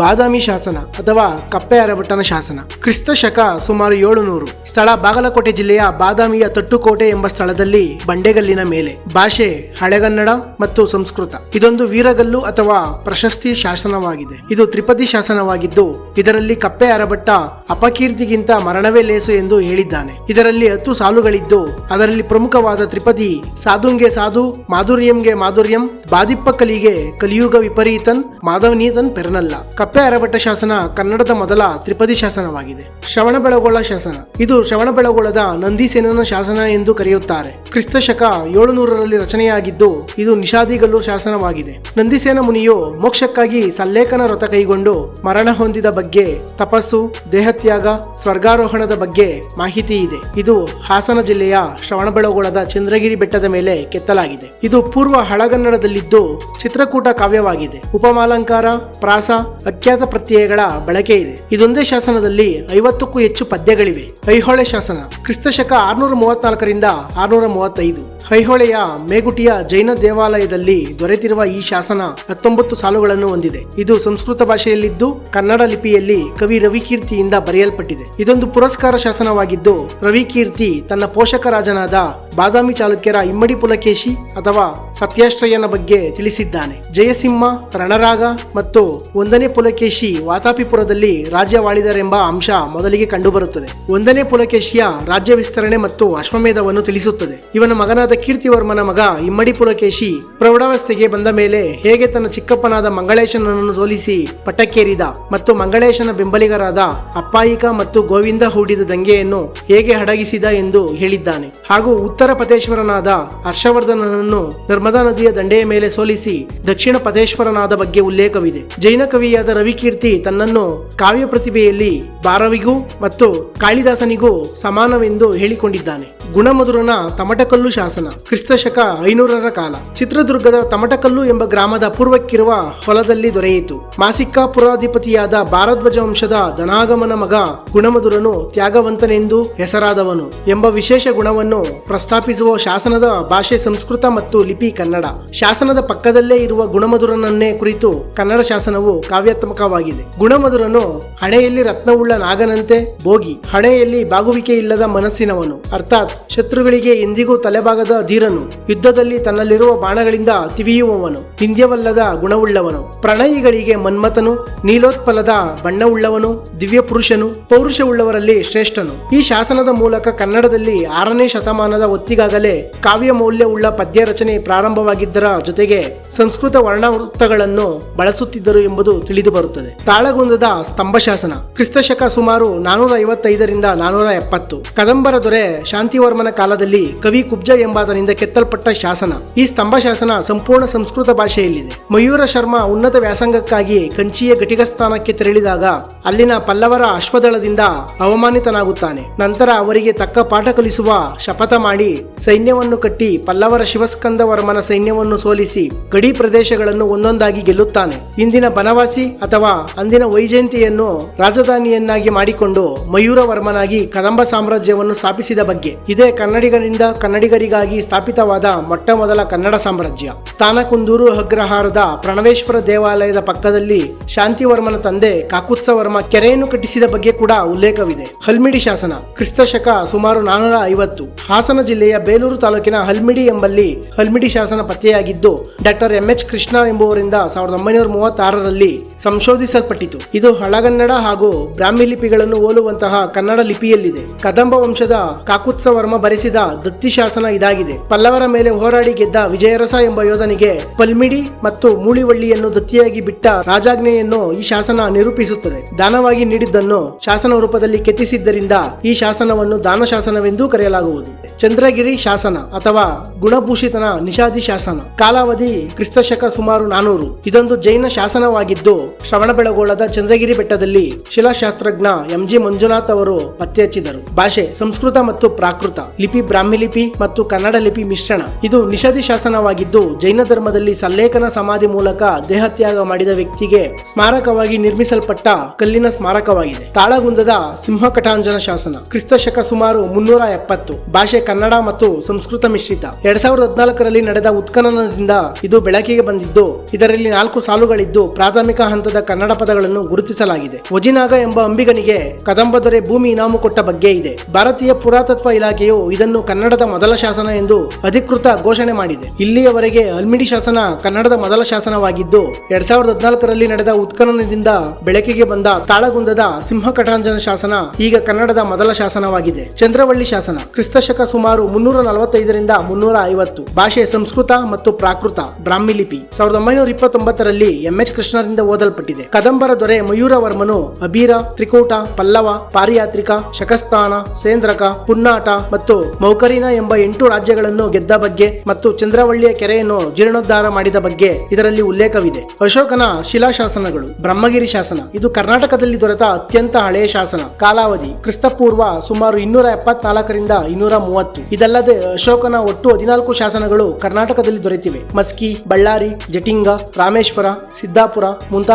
ಬಾದಾಮಿ ಶಾಸನ ಅಥವಾ ಕಪ್ಪೆ ಅರಬಟ್ಟನ ಶಾಸನ. ಕ್ರಿಸ್ತ ಶಕ ಸುಮಾರು ಏಳುನೂರು. ಸ್ಥಳ ಬಾಗಲಕೋಟೆ ಜಿಲ್ಲೆಯ ಬಾದಾಮಿಯ ತಟ್ಟುಕೋಟೆ ಎಂಬ ಸ್ಥಳದಲ್ಲಿ ಬಂಡೆಗಲ್ಲಿನ ಮೇಲೆ. ಭಾಷೆ ಹಳೆಗನ್ನಡ ಮತ್ತು ಸಂಸ್ಕೃತ. ಇದೊಂದು ವೀರಗಲ್ಲು ಅಥವಾ ಪ್ರಶಸ್ತಿ ಶಾಸನವಾಗಿದೆ. ಇದು ತ್ರಿಪದಿ ಶಾಸನವಾಗಿದ್ದು, ಇದರಲ್ಲಿ ಕಪ್ಪೆ ಅರಬಟ್ಟ ಅಪಕೀರ್ತಿಗಿಂತ ಮರಣವೇ ಲೇಸು ಎಂದು ಹೇಳಿದ್ದಾನೆ. ಇದರಲ್ಲಿ ಹತ್ತು ಸಾಲುಗಳಿದ್ದು, ಅದರಲ್ಲಿ ಪ್ರಮುಖವಾದ ತ್ರಿಪದಿ ಸಾಧುಂಗೆ ಸಾಧು, ಮಾಧುರ್ಯಂಗೆ ಮಾಧುರ್ಯಂ, ಬಾದಿಪ್ಪ ಕಲಿಗೆ ಕಲಿಯುಗ ವಿಪರೀತನ್, ಮಾಧವನೀತನ್ ಪೆರನಲ್ಲ. ಕಪ್ಪೆ ಅರಬಟ್ಟ ಶಾಸನ ಕನ್ನಡದ ಮೊದಲ ತ್ರಿಪದಿ ಶಾಸನವಾಗಿದೆ. ಶ್ರವಣಬೆಳಗೊಳ ಶಾಸನ. ಇದು ಶ್ರವಣಬೆಳಗೊಳದ ನಂದಿಸೇನನ ಶಾಸನ ಎಂದು ಕರೆಯುತ್ತಾರೆ. ಕ್ರಿಸ್ತ ಶಕ ಏಳುನೂರರಲ್ಲಿ ರಚನೆಯಾಗಿದ್ದು ಇದು ನಿಷಾದಿಗಲ್ಲು ಶಾಸನವಾಗಿದೆ. ನಂದಿಸೇನ ಮುನಿಯು ಮೋಕ್ಷಕ್ಕಾಗಿ ಸಲ್ಲೇಖನ ವ್ರತ ಕೈಗೊಂಡು ಮರಣ ಹೊಂದಿದ ಬಗ್ಗೆ ತಪಸ್ಸು, ದೇಹತ್ಯಾಗ, ಸ್ವರ್ಗಾರೋಹಣದ ಬಗ್ಗೆ ಮಾಹಿತಿ ಇದೆ. ಇದು ಹಾಸನ ಜಿಲ್ಲೆಯ ಶ್ರವಣಬೆಳಗೊಳದ ಚಂದ್ರಗಿರಿ ಬೆಟ್ಟದ ಮೇಲೆ ಕೆತ್ತಲಾಗಿದೆ. ಇದು ಪೂರ್ವ ಹಳಗನ್ನಡದಲ್ಲಿದ್ದು ಚಿತ್ರಕೂಟ ಕಾವ್ಯವಾಗಿದೆ. ಉಪಮಾಲಂಕಾರ, ಪ್ರಾಸ ಅಖ್ಯಾತ ಪ್ರತ್ಯಯಗಳ ಬಳಕೆ ಇದೆ. ಇದೊಂದೇ ಶಾಸನದಲ್ಲಿ ಐವತ್ತಕ್ಕೂ ಹೆಚ್ಚು ಪದ್ಯಗಳಿವೆ. ಐಹೊಳೆ ಶಾಸನ, ಕ್ರಿಸ್ತಶಕ ಆರ್ನೂರ ಮೂವತ್ನಾಲ್ಕರಿಂದ ಆರ್ನೂರ ಮೂವತ್ತೈದು. ಐಹೊಳೆಯ ಮೇಗುಟಿಯ ಜೈನ ದೇವಾಲಯದಲ್ಲಿ ದೊರೆತಿರುವ ಈ ಶಾಸನ ಹತ್ತೊಂಬತ್ತು ಸಾಲುಗಳನ್ನು ಹೊಂದಿದೆ. ಇದು ಸಂಸ್ಕೃತ ಭಾಷೆಯಲ್ಲಿದ್ದು ಕನ್ನಡ ಲಿಪಿಯಲ್ಲಿ ಕವಿ ರವಿಕೀರ್ತಿಯಿಂದ ಬರೆಯಲ್ಪಟ್ಟಿದೆ. ಇದೊಂದು ಪುರಸ್ಕಾರ ಶಾಸನವಾಗಿದ್ದು, ರವಿಕೀರ್ತಿ ತನ್ನ ಪೋಷಕರಾಜನಾದ ಬಾದಾಮಿ ಚಾಲುಕ್ಯರ ಇಮ್ಮಡಿ ಪುಲಕೇಶಿ ಅಥವಾ ಸತ್ಯಾಶ್ರಯನ ಬಗ್ಗೆ ತಿಳಿಸಿದ್ದಾನೆ. ಜಯಸಿಂಹ, ರಣರಾಗ ಮತ್ತು ಒಂದನೇ ಪುಲಕೇಶಿ ವಾತಾಪಿಪುರದಲ್ಲಿ ರಾಜ್ಯವಾಳಿದರೆಂಬ ಅಂಶ ಮೊದಲಿಗೆ ಕಂಡುಬರುತ್ತದೆ. ಒಂದನೇ ಪುಲಕೇಶಿಯ ರಾಜ್ಯ ವಿಸ್ತರಣೆ ಮತ್ತು ಅಶ್ವಮೇಧವನ್ನು ತಿಳಿಸುತ್ತದೆ. ಇವನ ಮಗನಾದ ಕೀರ್ತಿವರ್ಮನ ಮಗ ಇಮ್ಮಡಿ ಪುಲಕೇಶಿ ಪ್ರೌಢಾವಸ್ಥೆಗೆ ಬಂದ ಮೇಲೆ ಹೇಗೆ ತನ್ನ ಚಿಕ್ಕಪ್ಪನಾದ ಮಂಗಳೇಶನನ್ನು ಸೋಲಿಸಿ ಪಟಕ್ಕೇರಿದ ಮತ್ತು ಮಂಗಳೇಶನ ಬೆಂಬಲಿಗರಾದ ಅಪ್ಪಾಯಿಕ ಮತ್ತು ಗೋವಿಂದ ಹೂಡಿದ ದಂಗೆಯನ್ನು ಹೇಗೆ ಹಡಗಿಸಿದ ಎಂದು ಹೇಳಿದ್ದಾನೆ. ಹಾಗೂ ಉತ್ತರ ಪತೇಶ್ವರನಾದ ಹರ್ಷವರ್ಧನನನ್ನು ನರ್ಮದಾ ನದಿಯ ದಂಡೆಯ ಮೇಲೆ ಸೋಲಿಸಿ ದಕ್ಷಿಣ ಪತೇಶ್ವರನಾದ ಬಗ್ಗೆ ಉಲ್ಲೇಖವಿದೆ. ಜೈನ ಕವಿಯಾದ ರವಿಕೀರ್ತಿ ತನ್ನನ್ನು ಕಾವ್ಯ ಪ್ರತಿಭೆಯಲ್ಲಿ ಬಾರವಿಗೂ ಮತ್ತು ಕಾಳಿದಾಸನಿಗೂ ಸಮಾನವೆಂದು ಹೇಳಿಕೊಂಡಿದ್ದಾನೆ. ಗುಣಮಧುರನ ತಮಟಕಲ್ಲು ಶಾಸನ ಕ್ರಿಸ್ತಶಕ ಐನೂರರ ಕಾಲ. ಚಿತ್ರದುರ್ಗದ ತಮಟಕಲ್ಲು ಎಂಬ ಗ್ರಾಮದ ಪೂರ್ವಕ್ಕಿರುವ ಹೊಲದಲ್ಲಿ ದೊರೆಯಿತು. ಮಾಸಿಕ ಪುರಾಧಿಪತಿಯಾದ ಭಾರದ್ವಜ ವಂಶದ ಧನಾಗಮನ ಮಗ ಗುಣಮಧುರನು ತ್ಯಾಗವಂತನೆಂದು ಹೆಸರಾದವನು ಎಂಬ ವಿಶೇಷ ಗುಣವನ್ನು ಪ್ರಸ್ತಾಪಿಸುವ ಶಾಸನದ ಭಾಷೆ ಸಂಸ್ಕೃತ ಮತ್ತು ಲಿಪಿ ಕನ್ನಡ. ಶಾಸನದ ಪಕ್ಕದಲ್ಲೇ ಇರುವ ಗುಣಮಧುರನನ್ನೇ ಕುರಿತು ಕನ್ನಡ ಶಾಸನವು ಕಾವ್ಯಾತ್ಮಕವಾಗಿದೆ. ಗುಣಮಧುರನು ಹಣೆಯಲ್ಲಿ ರತ್ನವುಳ್ಳ ನಾಗನಂತೆ ಭೋಗಿ, ಹಣೆಯಲ್ಲಿ ಬಾಗುವಿಕೆ ಇಲ್ಲದ ಮನಸ್ಸಿನವನು. ಅರ್ಥಾತ್ ಶತ್ರುಗಳಿಗೆ ಎಂದಿಗೂ ತಲೆಬಾಗದ ಧೀರನು. ಯುದ್ಧದಲ್ಲಿ ತನ್ನಲ್ಲಿರುವ ಬಾಣಗಳಿಂದ ತಿವಿಯುವವನು. ಹಿಂದ್ಯವಲ್ಲದ ಗುಣವುಳ್ಳವನು. ಪ್ರಣಯಿಗಳಿಗೆ ಮನ್ಮಥನು, ನೀಲೋತ್ಪಲದ ಬಣ್ಣವುಳ್ಳವನು ದಿವ್ಯ ಪುರುಷನು ಪೌರುಷವುಳ್ಳವರಲ್ಲಿ ಶ್ರೇಷ್ಠನು. ಈ ಶಾಸನದ ಮೂಲಕ ಕನ್ನಡದಲ್ಲಿ ಆರನೇ ಶತಮಾನದ ಹೊತ್ತಿಗಾಗಲೇ ಕಾವ್ಯ ಮೌಲ್ಯವುಳ್ಳ ಪದ್ಯ ರಚನೆ ಪ್ರಾರಂಭವಾಗಿದ್ದರ ಜೊತೆಗೆ ಸಂಸ್ಕೃತ ವರ್ಣವೃತ್ತಗಳನ್ನು ಬಳಸುತ್ತಿದ್ದರು ಎಂಬುದು ತಿಳಿದು ಬರುತ್ತದೆ ತಾಳಗುಂದದ ಸ್ತಂಭ ಶಾಸನ ಕ್ರಿಸ್ತಶಕ ಸುಮಾರು ನಾನೂರ ಐವತ್ತೈದರಿಂದ ನಾನೂರ ಎಪ್ಪತ್ತು ಕದಂಬರ ದೊರೆ ಶಾಂತಿವರ್ಮನ ಕಾಲದಲ್ಲಿ ಕವಿ ಕುಬ್ಜ ಎಂಬಾತನಿಂದ ಕೆತ್ತಲ್ಪಟ್ಟ ಶಾಸನ. ಈ ಸ್ತಂಭ ಶಾಸನ ಸಂಪೂರ್ಣ ಸಂಸ್ಕೃತ ಭಾಷೆಯಲ್ಲಿದೆ. ಮಯೂರ ಶರ್ಮ ಉನ್ನತ ವ್ಯಾಸಂಗಕ್ಕಾಗಿ ಕಂಚಿಯ ಘಟಿಕಸ್ಥಾನಕ್ಕೆ ತೆರಳಿದಾಗ ಅಲ್ಲಿನ ಪಲ್ಲವರ ಅಶ್ವದಳದಿಂದ ಅವಮಾನಿತನಾಗುತ್ತಾನೆ. ನಂತರ ಅವರಿಗೆ ತಕ್ಕ ಪಾಠ ಕಲಿಸುವ ಶಪಥ ಮಾಡಿ ಸೈನ್ಯವನ್ನು ಕಟ್ಟಿ ಪಲ್ಲವರ ಶಿವಸ್ಕಂದ ವರ್ಮನ ಸೈನ್ಯವನ್ನು ಸೋಲಿಸಿ ಗಡಿ ಪ್ರದೇಶಗಳನ್ನು ಒಂದೊಂದಾಗಿ ಗೆಲ್ಲುತ್ತಾನೆ. ಇಂದಿನ ಬನವಾಸಿ ಅಥವಾ ಅಂದಿನ ವೈಜಯಂತಿಯನ್ನು ರಾಜಧಾನಿಯನ್ನಾಗಿ ಮಾಡಿಕೊಂಡು ಮಯೂರವರ್ಮನಾಗಿ ಕದಂಬ ಸಾಮ್ರಾಜ್ಯವನ್ನು ಸ್ಥಾಪಿಸಿದ ಬಗ್ಗೆ. ಇದೇ ಕನ್ನಡಿಗರಿಂದ ಕನ್ನಡಿಗರಿಗಾಗಿ ಸ್ಥಾಪಿತವಾದ ಮೊಟ್ಟ ಮೊದಲ ಕನ್ನಡ ಸಾಮ್ರಾಜ್ಯ. ಸ್ಥಾನಕುಂದೂರು ಅಗ್ರಹಾರದ ಪ್ರಣವೇಶ್ವರ ದೇವಾಲಯದ ಪಕ್ಕದಲ್ಲಿ ಶಾಂತಿವರ್ಮನ ತಂದೆ ಕಾಕುತ್ಸವರ್ಮ ಕೆರೆಯನ್ನು ಕಟ್ಟಿಸಿದ ಬಗ್ಗೆ ಕೂಡ ಉಲ್ಲೇಖವಿದೆ. ಹಲ್ಮಿಡಿ ಶಾಸನ, ಕ್ರಿಸ್ತ ಶಕ ಸುಮಾರು ನಾನೂರ ಐವತ್ತು. ಹಾಸನ ಜಿಲ್ಲೆಯ ಬೇಲೂರು ತಾಲೂಕಿನ ಹಲ್ಮಿಡಿ ಎಂಬಲ್ಲಿ ಹಲ್ಮಿಡಿ ಶಾಸನ ಪತ್ತೆಯಾಗಿದ್ದು, ಡಾಕ್ಟರ್ ಎಂ ಎಚ್ ಕೃಷ್ಣ ಎಂಬುವರಿಂದ ಸಾವಿರದ ಒಂಬೈನೂರ ಮೂವತ್ತಾರರಲ್ಲಿ ಸಂಶೋಧಿಸಲ್ಪಟ್ಟಿತು. ಇದು ಹಳಗನ್ನಡ ಹಾಗೂ ಬ್ರಾಹ್ಮಿ ಲಿಪಿಗಳನ್ನು ಹೋಲುವಂತಹ ಕನ್ನಡ ಲಿಪಿಯಲ್ಲಿದೆ. ಕದಂಬ ವಂಶದ ಕಾಕುತ್ಸವರ್ಮ ಬರೆಸಿದ ದತ್ತಿ ಶಾಸನ ಇದಾಗಿದೆ. ಪಲ್ಲವರ ಮೇಲೆ ಹೋರಾಡಿ ಗೆದ್ದ ವಿಜಯರಸ ಎಂಬ ಯೋಧನಿಗೆ ಪಲ್ಮಿಡಿ ಮತ್ತು ಮೂಳಿವಳ್ಳಿಯನ್ನು ದತ್ತಿಯಾಗಿ ಬಿಟ್ಟ ರಾಜಾಜ್ಞೆಯನ್ನು ಈ ಶಾಸನ ನಿರೂಪಿಸುತ್ತದೆ. ದಾನವಾಗಿ ನೀಡಿದ್ದನ್ನು ಶಾಸನ ರೂಪದಲ್ಲಿ ಕೆತ್ತಿಸಿದ್ದರಿಂದ ಈ ಶಾಸನವನ್ನು ದಾನ ಶಾಸನವೆಂದೂ ಕರೆಯಲಾಗುವುದು. ಚಂದ್ರಗಿರಿ ಶಾಸನ ಅಥವಾ ಗುಣಭೂಷಿತನ ನಿಷಾದಿ ಶಾಸನ. ಕಾಲಾವಧಿ ಕ್ರಿಸ್ತಶಕ ಸುಮಾರು ನಾನೂರು. ಇದೊಂದು ಜೈನ ಶಾಸನವಾಗಿದ್ದು ಶ್ರವಣಬೆಳಗೊಳದ ಚಂದ್ರಗಿರಿ ಬೆಟ್ಟದಲ್ಲಿ ಶಿಲಾಶಾಸ್ತ್ರಜ್ಞ ಎಂ ಜಿ ಮಂಜುನಾಥ್ ಅವರು ಪತ್ತೆ ಹಚ್ಚಿದರು. ಭಾಷೆ, ಸಂಸ್ಕೃತ ಮತ್ತು ಪ್ರಾಕೃತ. ಲಿಪಿ ಬ್ರಾಹ್ಮಿ ಲಿಪಿ ಮತ್ತು ಕನ್ನಡ ಲಿಪಿ ಮಿಶ್ರಣ. ಇದು ನಿಷಾದಿ ಶಾಸನವಾಗಿದ್ದು, ಜೈನ ಧರ್ಮದಲ್ಲಿ ಸಲ್ಲೇಖನ ಸಮಾಧಿ ಮೂಲಕ ದೇಹತ್ಯಾಗ ಮಾಡಿದ ವ್ಯಕ್ತಿಗೆ ಸ್ಮಾರಕವಾಗಿ ನಿರ್ಮಿಸಲ್ಪಟ್ಟ ಕಲ್ಲಿನ ಸ್ಮಾರಕವಾಗಿದೆ. ತಾಳಗುಂದದ ಸಿಂಹಕಟಾಂಜನ ಶಾಸನ. ಕ್ರಿಸ್ತ ಶಕ ಸುಮಾರು ಮುನ್ನೂರ ಎಪ್ಪತ್ತು. ಭಾಷೆ ಕನ್ನಡ ಮತ್ತು ಸಂಸ್ಕೃತ ಮಿಶ್ರಿತ. ಎರಡ್ ಸಾವಿರದ ಹದಿನಾಲ್ಕರಲ್ಲಿ ನಡೆದ ಉತ್ಖನನದಿಂದ ಇದು ಬೆಳಕಿಗೆ ಬಂದಿದ್ದು, ಇದರಲ್ಲಿ ನಾಲ್ಕು ಸಾಲುಗಳಿದ್ದು ಪ್ರಾಥಮಿಕ ಹಂತದ ಕನ್ನಡ ಪದಗಳನ್ನು ಗುರುತಿಸಲಾಗಿದೆ. ವಜಿನಾಗ ಎಂಬ ಅಂಬಿಗನಿಗೆ ಕದಂಬ ದೊರೆ ಭೂಮಿ ಇನಾಮು ಕೊಟ್ಟ ಬಗ್ಗೆ ಇದೆ. ಭಾರತೀಯ ಪುರಾತತ್ವ ಇಲಾಖೆಯು ಇದನ್ನು ಕನ್ನಡದ ಮೊದಲ ಶಾಸನ ಎಂದು ಅಧಿಕೃತ ಘೋಷಣೆ ಮಾಡಿದೆ. ಇಲ್ಲಿಯವರೆಗೆ ಅಲ್ಮಿಡಿ ಶಾಸನ ಕನ್ನಡದ ಮೊದಲ ಶಾಸನವಾಗಿದ್ದು, ಎರಡ್ ಸಾವಿರದ ಹದಿನಾಲ್ಕರಲ್ಲಿ ನಡೆದ ಉತ್ಖನನದಿಂದ ಬೆಳಕಿಗೆ ಬಂದ ತಾಳಗುಂದದ ಸಿಂಹಕಟಾಂಜನ ಶಾಸನ ಈಗ ಕನ್ನಡದ ಮೊದಲ ಶಾಸನವಾಗಿದೆ. ಚಂದ್ರವಳ್ಳಿ ಶಾಸನ, ಕ್ರಿಸ್ತಶಕ ಸುಮಾರು ಮುನ್ನೂರ ನಲವತ್ತೈದರಿಂದ ಮುನ್ನೂರ ಐವತ್ತು. ಭಾಷೆ ಸಂಸ್ಕೃತ ಮತ್ತು ಪ್ರಾಕೃತ. ಬ್ರಾಹ್ಮಿ ಲಿಪಿ. ಸಾವಿರದ ಒಂಬೈನೂರ ಇಪ್ಪತ್ತೊಂಬತ್ತರಲ್ಲಿ ಎಂಎಚ್ ಕೃಷ್ಣರಿಂದ ಕೃಷ್ಣರಿಂದ ಓದಲ್ಪಟ್ಟಿದೆ ಕದಂಬರ ದೊರೆ ಮಯೂರವರ್ಮನು ಅಬೀರ, ತ್ರಿಕೂಟ, ಪಲ್ಲವ, ಪಾರಿಯಾತ್ರಿಕ ಶಕಸ್ಥಾನ ಸೇಂದ್ರಕ ಪುನ್ನಾಟ ಮತ್ತು ಮೌಕರಿನ ಎಂಬ ಎಂಟು ರಾಜ್ಯಗಳನ್ನು ಗೆದ್ದ ಬಗ್ಗೆ ಮತ್ತು ಚಂದ್ರವಳ್ಳಿಯ ಕೆರೆಯನ್ನು ಜೀರ್ಣೋದ್ಧಾರ ಮಾಡಿದ ಬಗ್ಗೆ ಇದರಲ್ಲಿ ಉಲ್ಲೇಖವಿದೆ. ಅಶೋಕನ ಶಿಲಾಶಾಸನಗಳು, ಬ್ರಹ್ಮಗಿರಿ ಶಾಸನ, ಇದು ಕರ್ನಾಟಕದಲ್ಲಿ ದೊರೆತ ಅತ್ಯಂತ ಹಳೆಯ ಶಾಸನ. ಕಾಲಾವಧಿ, ಕ್ರಿಸ್ತಪೂರ್ವ ಸುಮಾರು ಇನ್ನೂರ ಎಪ್ಪತ್ನಾಲ್ಕರಿಂದ ಇನ್ನೂರ ಮೂವತ್ತು. ಇದಲ್ಲದೆ ಅಶೋಕನ ಒಟ್ಟು ಹದಿನಾಲ್ಕು ಶಾಸನಗಳು ಕರ್ನಾಟಕದಲ್ಲಿ ದೊರೆತಿವೆ. ಮಸ್ಕಿ, ಬಳ್ಳಾರಿ, ಜಟಿಂಗ, ರಾಮೇಶ್ವರ, ಸಿದ್ದಾಪುರ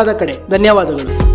ಕಡೆ ಧನ್ಯವಾದಗಳು